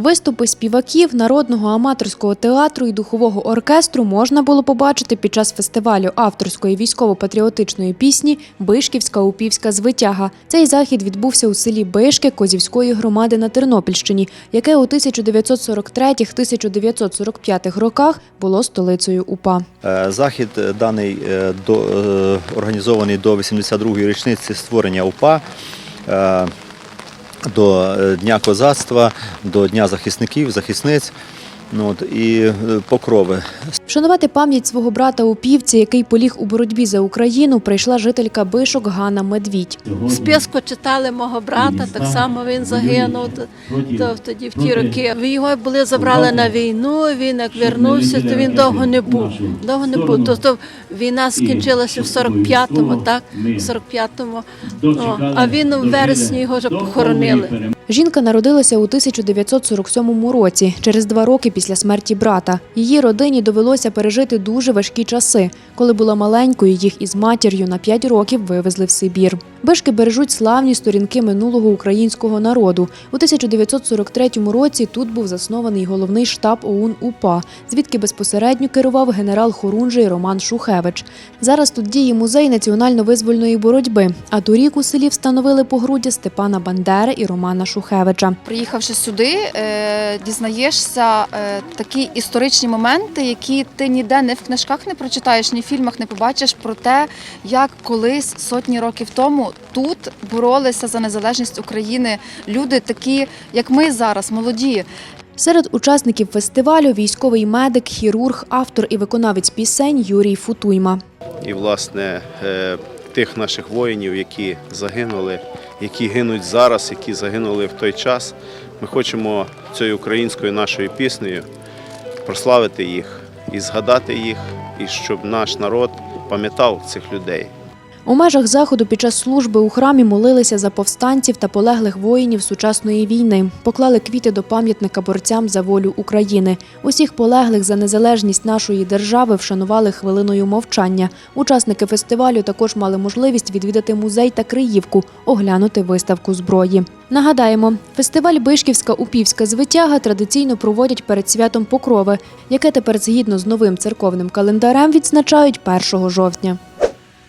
Виступи співаків народного аматорського театру і духового оркестру можна було побачити під час фестивалю авторської військово-патріотичної пісні Бишківська упівська звитяга. Цей захід відбувся у селі Бишки Козівської громади на Тернопільщині, яке у 1943-1945 роках було столицею УПА. Е, Захід е, даний е, до, організований до 82-ї річниці створення УПА. До е, Дня козацтва, до Дня захисників, захисниць от, і е, покрови. Вшанувати пам'ять свого брата упівці, який поліг у боротьбі за Україну, прийшла жителька Бишок Ганна Медвідь. В списку читали мого брата, так само він загинув то, тоді в ті роки. Його були забрали на війну. Він як вернувся, то він довго не був. Довго не був. Тобто війна скінчилася в 45-му, так? В 45-му. О, а він у вересні його вже похоронили. Жінка народилася у 1947 році, через два роки після смерті брата. Її родині довелося пережити дуже важкі часи. Коли була маленькою, їх із матір'ю на 5 років вивезли в Сибір. Бишки бережуть славні сторінки минулого українського народу. У 1943 році тут був заснований головний штаб ОУН УПА, звідки безпосередньо керував генерал Хорунжий Роман Шухевич. Зараз тут діє музей національно-визвольної боротьби. А торік у селі встановили погруддя Степана Бандери і Романа Шухевича. Приїхавши сюди, е, дізнаєшся е, такі історичні моменти, які ти ніде не в книжках не прочитаєш, ні в фільмах не побачиш про те, як колись сотні років тому тут боролися за незалежність України люди, такі як ми зараз, молоді. Серед учасників фестивалю військовий медик, хірург, автор і виконавець пісень Юрій Футуйма. і власне е, тих наших воїнів, які загинули, які гинуть зараз, які загинули в той час. Ми хочемо цією українською нашою піснею прославити їх і згадати їх, і щоб наш народ пам'ятав цих людей. У межах заходу під час служби у храмі молилися за повстанців та полеглих воїнів сучасної війни, поклали квіти до пам'ятника борцям за волю України. Усіх полеглих за незалежність нашої держави вшанували хвилиною мовчання. Учасники фестивалю також мали можливість відвідати музей та Криївку, оглянути виставку зброї. Нагадаємо, фестиваль Бишківська упівська звитяга традиційно проводять перед святом Покрови, яке тепер згідно з новим церковним календарем відзначають 1 жовтня.